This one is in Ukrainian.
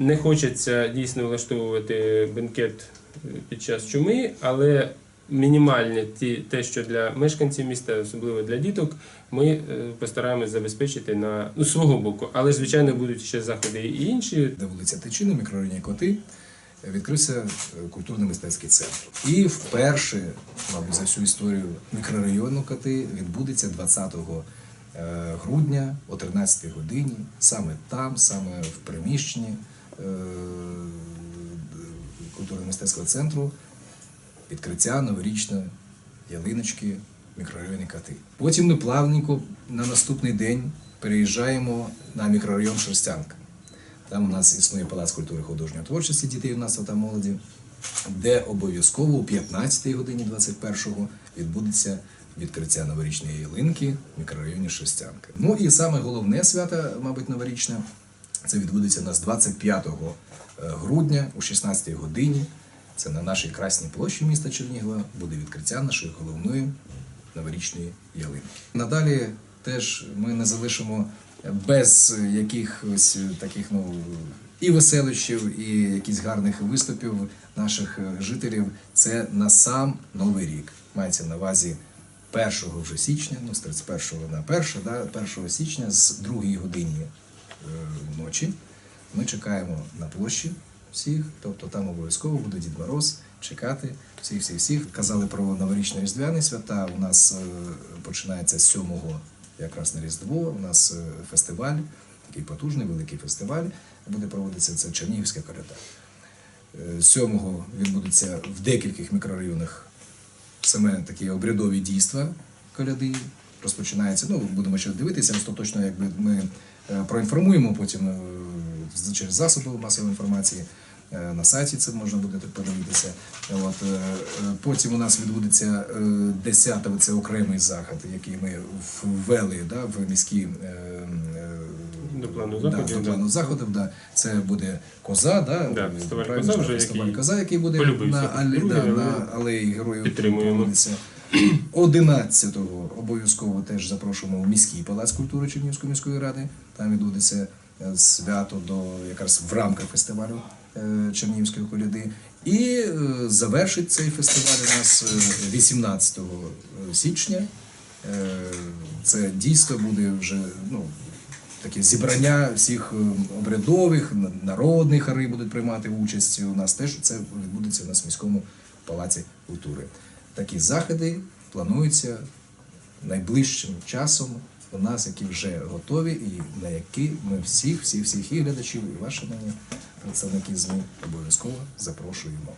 Не хочеться дійсно влаштовувати бенкет е, під час чуми, але мінімальні ті, те, що для мешканців міста, особливо для діток, ми е, постараємось забезпечити на ну, свого боку. Але звичайно, будуть ще заходи і інші. де вулиця Тичина, мікрорайоні Коти, відкрився е, культурно-мистецький центр. І вперше, мабуть, за всю історію мікрорайону Коти відбудеться 20 е, грудня о 13 годині, саме там, саме в приміщенні е, культурно-мистецького центру відкриття новорічної ялиночки в мікрорайоні Кати. Потім ми плавненько на наступний день переїжджаємо на мікрорайон Шерстянка. Там у нас існує палац культури художньої творчості дітей юнацтва та молоді, де обов'язково о 15 годині 21-го відбудеться відкриття новорічної ялинки в мікрорайоні Шерстянка. Ну і саме головне свято, мабуть, новорічне, це відбудеться у нас 25 грудня о 16 годині. Це на нашій красній площі міста Чернігова буде відкриття нашої головної новорічної ялинки. Надалі теж ми не залишимо без якихось таких ну і веселощів, і якихось гарних виступів наших жителів. Це на сам новий рік. Мається на увазі 1 вже січня, ну з 31 на 1, да, 1 січня з 2 годині е, ночі. Ми чекаємо на площі всіх, тобто там обов'язково буде Дід Мороз чекати всіх, всіх, всіх. Казали про новорічні різдвяні свята. У нас е, починається з 7 якраз на Різдво. У нас е, фестиваль, такий потужний, великий фестиваль. Буде проводитися це Чернігівська коляда. Е, 7 відбудеться в декількох мікрорайонах саме такі обрядові дійства коляди. Розпочинається. Ну, будемо ще дивитися, остаточно, якби ми е, проінформуємо потім е, через засоби масової інформації. Е, На сайті це можна буде подивитися. От, потім у нас відбудеться 10-го, це окремий захід, який ми ввели да, в міські До плану да, заходів, до да. плану заходів. Да. Це буде коза, да, Да, фестиваль «Коза» вже, фестиваль який коза, який буде на, тут да, на алеї героїв підтримуємо. Проводиться. 11-го обов'язково теж запрошуємо в міський палац культури Чернігівської міської ради. Там відбудеться е, свято до якраз в рамках фестивалю е, Чернігівської коляди. І е, завершить цей фестиваль у нас е, 18 січня. Це дійство буде вже ну, таке зібрання всіх обрядових, народних хари будуть приймати участь. У нас теж це відбудеться у нас в міському палаці культури. Такі заходи плануються найближчим часом у нас, які вже готові, і на які ми всіх, всіх, всіх і глядачів, і ваші мені представники ЗМІ обов'язково запрошуємо.